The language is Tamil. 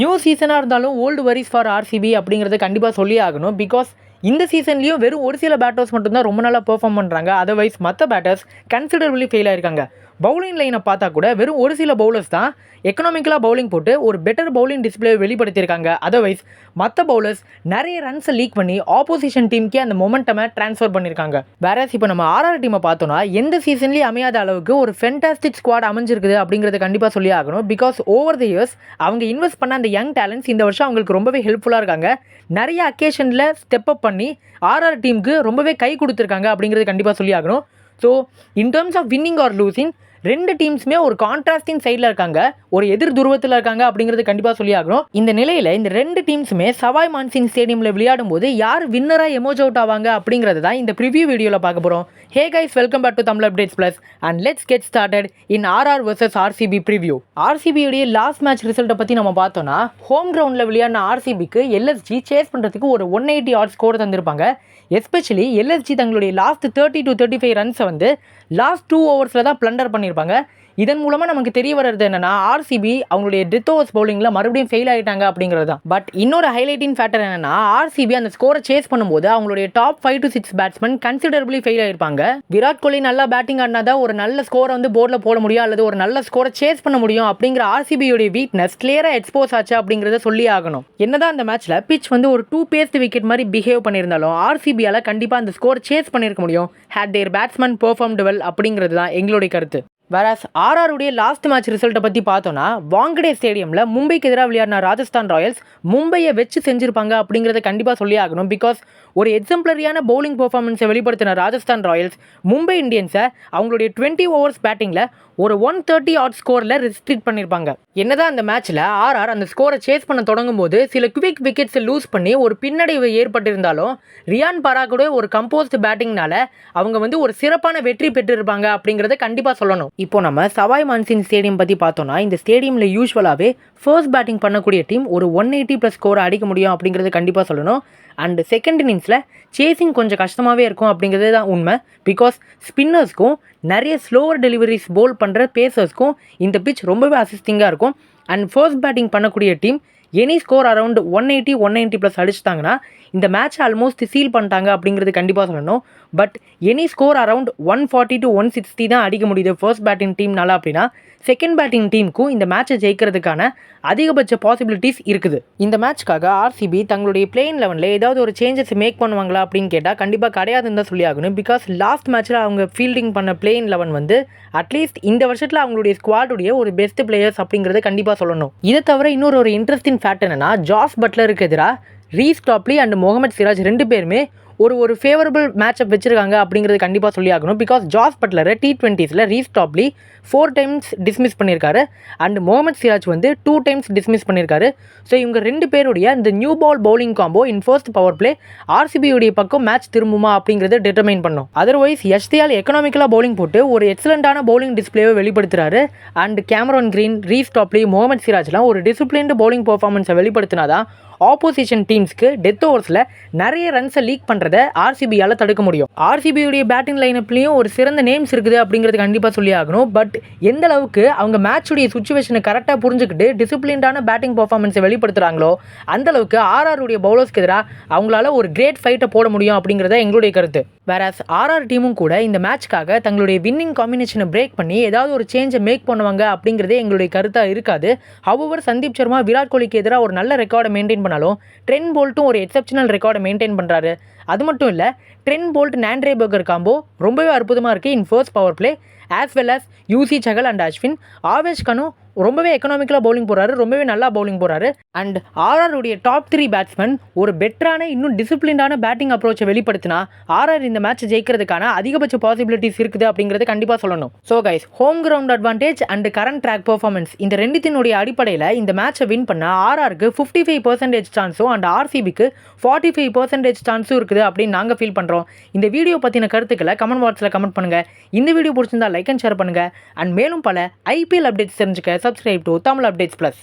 நியூ சீசனாக இருந்தாலும் ஓல்டு வரிஸ் ஃபார் ஆர்சிபி அப்படிங்கிறத கண்டிப்பாக சொல்லி ஆகணும். பிகாஸ் இந்த சீசன்லேயும் வெறும் ஒரு சில பேட்டர்ஸ் மட்டும்தான் ரொம்ப நல்லா பெர்ஃபார்ம் பண்ணுறாங்க அதர்வைஸ் மற்ற பேட்டர்ஸ் கன்சிடரபிளி ஃபெயில் ஆயிருக்காங்க. பவுலிங் லைனை பார்த்தா கூட வெறும் ஒரு சில பவுலர்ஸ் தான் எக்கனாமிக்கலாக பவுலிங் போட்டு ஒரு பெட்டர் பவுலிங் டிஸ்பிளே வெளிப்படுத்தியிருக்காங்க. அதர்வைஸ் மற்ற பவுலர்ஸ் நிறைய ரன்ஸை லீக் பண்ணி ஆப்போசிஷன் டீமுக்கே அந்த மொமெண்டமை ட்ரான்ஸ்ஃபர் பண்ணியிருக்காங்க. வேறஸ் இப்போ நம்ம ஆர்ஆர் டீமை பார்த்தோம்னா எந்த சீசன்லேயும் அமையாத அளவுக்கு ஒரு ஃபென்டாஸ்டிக் ஸ்குவாட் அமைஞ்சிருக்குது அப்படிங்கிறத கண்டிப்பாக சொல்லி ஆகணும். பிகாஸ் ஓவர் த இயர்ஸ் அவங்க இன்வெஸ்ட் பண்ண அந்த யங் டேலண்ட்ஸ் இந்த வருஷம் அவங்களுக்கு ரொம்பவே ஹெல்ப்ஃபுல்லாக இருக்காங்க. நிறைய அக்கேஷனில் ஸ்டெப் அப் பண்ணி ஆர்ஆர் டீமுக்கு ரொம்பவே கை கொடுத்துருக்காங்க அப்படிங்கிறது கண்டிப்பாக சொல்லி ஆகணும். So in terms of winning or losing ரெண்டு டீம்ஸுமே ஒரு கான்ட்ராஸ்டிங் சைடில் இருக்காங்க. ஒரு எதிர் துருவத்தில் இருக்காங்க அப்படிங்கிறது கண்டிப்பாக சொல்லி ஆகணும். இந்த நிலையில் இந்த ரெண்டு டீம்ஸுமே சவாய் மான்சிங் ஸ்டேடியமில் விளையாடும் போது யார் வின்னராக எமோஜ் அவுட் ஆவாங்க அப்படிங்கிறது தான் இந்த ப்ரிவியூ வீடியோவில் பார்க்க போகிறோம் hey guys welcome back to Tamil updates plus and let's get started in RR versus RCB preview ஆர்சிபியுடைய last match ரிசல்ட்டை பற்றி நம்ம பார்த்தோம்னா ஹோம் கிரவுண்டில் விளையாடின ஆர்சிபிக்கு எல்எஸ்ஜி சேஸ் பண்ணுறதுக்கு ஒரு ஒன் எயிட்டி ஆட் ஸ்கோர் தந்திருப்பாங்க. எஸ்பெஷலி எல்எஸ்ஜி தங்களுடைய last thirty to thirty five ரன்ஸை வந்து லாஸ்ட் டூ ஓவர்ஸில் தான் பிளண்டர் பண்ணியிருப்பாங்க இதன் மூலமாக நமக்கு தெரிய வர்றது என்னன்னா ஆர்சிபி அவங்களுடைய டெத் ஓவர்ஸ் பவுலிங்கில் மறுபடியும் ஃபெயில் ஆகிட்டாங்க அப்படிங்கிறது தான். பட் இன்னொரு ஹைலைட்டிங் ஃபேக்டர் என்னன்னா ஆர்சிபி அந்த ஸ்கோரை சேஸ் பண்ணும்போது அவங்களுடைய top five to six batsman considerably fail ஆயிருப்பாங்க. Virat Kohli நல்லா பேட்டிங் ஆடினா தான் ஒரு நல்ல ஸ்கோரை வந்து போர்டில் போட முடியும் அல்லது ஒரு நல்ல ஸ்கோரை சேஸ் பண்ண முடியும் அப்படிங்கிற ஆர்சிபியோடைய வீக்னஸ் கிளியராக எக்ஸ்போஸ் ஆச்சு அப்படிங்கிறத சொல்லி ஆகணும். என்னதான் அந்த மேட்ச்சில் பிச் வந்து ஒரு டூ பேஸ்ட் விக்கெட் மாதிரி பிஹேவ் பண்ணியிருந்தாலும் ஆர்சிபியால் கண்டிப்பாக அந்த ஸ்கோர் சேஸ் பண்ணியிருக்க முடியும். Had their batsman perform well அப்படிங்கிறது தான் எங்களுடைய கருத்து. வேறாஸ் ஆர்ஆருடைய லாஸ்ட் மேட்ச் ரிசல்ட்டை பற்றி பார்த்தோன்னா வாங்கடே ஸ்டேடியமில் மும்பைக்கு எதிராக விளையாடின ராஜஸ்தான் ராயல்ஸ் மும்பையை வச்சு செஞ்சுருப்பாங்க அப்படிங்கிறத கண்டிப்பாக சொல்லி ஆகணும். பிகாஸ் ஒரு எக்ஸம்பிளரியான பவுலிங் பெர்ஃபார்மன்ஸை வெளிப்படுத்தின ராஜஸ்தான் ராயல்ஸ் மும்பை இந்தியன்ஸை அவங்களுடைய டுவெண்ட்டி ஓவர்ஸ் பேட்டிங்கில் ஒரு ஒன் தேர்ட்டி ஆட் ஸ்கோரில் ரெஸ்ட்ரிக்ட் பண்ணியிருப்பாங்க என்னதான் அந்த மேட்ச்சில் ஆர்ஆர் அந்த ஸ்கோரை சேஸ் பண்ண தொடங்கும் போது சில குவிக் விக்கெட்ஸை லூஸ் பண்ணி ஒரு பின்னடைவு ஏற்பட்டிருந்தாலும் ரியான் பராகோட ஒரு கம்போஸ்ட் பேட்டிங்னால அவங்க வந்து ஒரு சிறப்பான வெற்றி பெற்றிருப்பாங்க அப்படிங்கிறத கண்டிப்பாக சொல்லணும். இப்போ நம்ம சவாய் மான்சிங் ஸ்டேடியம் பற்றி பார்த்தோம்னா இந்த ஸ்டேடியமில் யூஸ்வலாகவே ஃபர்ஸ்ட் பேட்டிங் பண்ணக்கூடிய டீம் ஒரு ஒன் எயிட்டி ப்ளஸ் ஸ்கோர் அடிக்க முடியும் அப்படிங்கிறது கண்டிப்பாக சொல்லணும். அண்ட் செகண்ட் இன்னிங்ஸில் சேசிங் கொஞ்சம் கஷ்டமாகவே இருக்கும் அப்படிங்கிறது தான் உண்மை. பிகாஸ் ஸ்பின்னர்ஸ்க்கும் நிறைய ஸ்லோவர் டெலிவரிஸ் போல் பண்ணுற பேசர்ஸ்க்கும் இந்த பிச் ரொம்பவே அசிஸ்டிங்காக இருக்கும். அண்ட் ஃபர்ஸ்ட் பேட்டிங் பண்ணக்கூடிய team any score around one eighty one ninety plus அடிச்சிட்டாங்கன்னா இந்த மேட்ச் ஆல்மோஸ்ட் சீல் பண்ணிட்டாங்க அப்படிங்கிறது கண்டிப்பாக சொல்லணும். But any score around one forty to one sixty தான் அடிக்க முடியுது ஃபர்ஸ்ட் பேட்டிங் டீம்னால அப்படின்னா செகண்ட் பேட்டிங் டீமுக்கும் இந்த மேட்சை ஜெயிக்கிறதுக்கான அதிகபட்ச பாசிபிலிட்டிஸ் இருக்குது. இந்த மேட்ச்க்காக ஆர்சிபி தங்களுடைய பிளேயிங் லெவனில் ஏதாவது ஒரு சேஞ்சஸ் மேக் பண்ணுவாங்களா அப்படின்னு கேட்டால் கண்டிப்பாக கிடையாதுன்னு தான் சொல்லி ஆகணும் பிகாஸ் லாஸ்ட் மேட்ச்சில் அவங்க ஃபீல்டிங் பண்ண பிளேயிங் லெவன் வந்து அட்லீஸ்ட் இந்த வருஷத்தில் அவங்களுடைய ஸ்குவாடுடைய ஒரு பெஸ்ட் பிளேயர்ஸ் அப்படிங்கிறத கண்டிப்பாக சொல்லணும். இதை தவிர இன்னொரு ஒரு இன்ட்ரெஸ்டிங் ஃபேக்ட் என்னன்னா ஜாஸ் பட்லருக்கு எதிராக Reece Topley and Mohammed Siraj ரெண்டு பேருமே ஒரு ஒரு ஃபேவரபிள் மேட்சப் வச்சிருக்காங்க அப்படிங்கிறது கண்டிப்பாக சொல்லி ஆகணும் பிகாஸ் ஜாஸ் பட்லரை T டுவெண்ட்டீஸில் Reece Topley four times dismiss பண்ணியிருக்காரு அண்ட் முகமது சிராஜ் வந்து டூ டைம்ஸ் டிஸ்மிஸ் பண்ணியிருக்காரு ஸோ இவங்க ரெண்டு பேருடைய இந்த new ball bowling combo in first power play ஆர்சிபியுடைய பக்கம் மேட்ச் திரும்புமா அப்படிங்கிறத டிட்டர்மைன் பண்ணும். அதர்வைஸ் யஷ்தியால் எக்கனாமிக்கலாக பவுலிங் போட்டு ஒரு எக்ஸலண்ட்டான பவுலிங் டிஸ்பிளேவை வெளிப்படுத்துறாரு. And Cameron Green Reece Topley Mohammed சிராஜ்லாம் ஒரு டிசிப்ளின்டு பவுலிங் பர்ஃபார்மன்ஸை வெளிப்படுத்தினாதான் ஆப்போசிஷன் டீம்ஸ்க்கு டெத் ஓவர்ஸில் நிறைய ரன்ஸை லீக் பண்ணுறதை ஆர்சிபியால் தடுக்க முடியும். ஆர்சிபியுடைய பேட்டிங் லைனப்லேயும் ஒரு சிறந்த நேம்ஸ் இருக்குது அப்படிங்கிறது கண்டிப்பாக சொல்லி ஆகணும். பட் எந்த அளவுக்கு அவங்க மேட்சுடைய சுச்சுவேஷனை கரெக்டாக புரிஞ்சுக்கிட்டு டிசிப்ளின்டான பேட்டிங் பர்ஃபார்மன்ஸை வெளிப்படுத்துகிறாங்களோ அந்த அளவுக்கு ஆர்ஆருடைய பவுலர்ஸ்க்கு எதிராக அவங்களால ஒரு கிரேட் ஃபைட்டை போட முடியும் அப்படிங்கிறத எங்களுடைய கருத்து. வேறாஸ் ஆர்ஆர் டீமும் கூட இந்த மேட்ச்க்காக தங்களுடைய வின்னிங் காம்பினேஷனை பிரேக் பண்ணி ஏதாவது ஒரு சேஞ்சை மேக் பண்ணுவாங்க அப்படிங்கிறதே எங்களுடைய கருத்தாக இருக்காது. ஹவர் சந்தீப் சர்மா விராட் கோலிக்கு எதிராக ஒரு நல்ல ரெக்கார்டை மெயின்டைன் பண்ணாலும் ட்ரென் போல்ட்டும் ஒரு எக்ஸப்ஷனல் ரெக்கார்டை மெயின்டைன் பண்ணுறாரு அது மட்டும் இல்லை Trent Boult Nandre Burger combo ரொம்பவே அற்புதமாக இருக்குது in first power play as well as Yuzi Chahal and Ashwin Avesh Khan ரொம்பவே எக்கனாமிக்கலாக பவுலிங் போகிறாரு ரொம்பவே நல்லா பவுலிங் போகிறாரு அண்ட் ஆர்ஆருடைய டாப் த்ரீ பேட்ஸ்மேன் ஒரு பெட்டரான இன்னும் டிசிப்ளின்டான பேட்டிங் அப்ரோச்சை வெளிப்படுத்தினா ஆர்ஆர் இந்த மேட்ச் ஜெயிக்கிறதுக்கான அதிகபட்ச பாசிபிலிட்டிஸ் இருக்குது அப்படிங்கிறத கண்டிப்பாக சொல்லணும். So guys home ground advantage and current track performance இந்த ரெண்டுத்தினுடைய அடிப்படையில் இந்த மேட்சை வின் பண்ண ஆர்ஆருக்கு ஃபிஃப்டி ஃபைவ் பர்சன்டேஜ் சான்ஸும் அண்ட் ஆர்சிபிக்கு ஃபார்ட்டி ஃபைவ் பர்சன்டேஜ் சான்ஸும் இருக்குது அப்படின்னு நாங்கள் ஃபீல் பண்ணுறோம் இந்த வீடியோ பற்றின கருத்துக்களை கமெண்ட் பாக்ஸில் கமெண்ட் பண்ணுங்கள் இந்த வீடியோ பிடிச்சிருந்தா லைக் அண்ட் ஷேர் பண்ணுங்கள் அண்ட் மேலும் பல ஐபிஎல் அப்டேட்ஸ் தெரிஞ்சுக்க subscribe to Tamil updates plus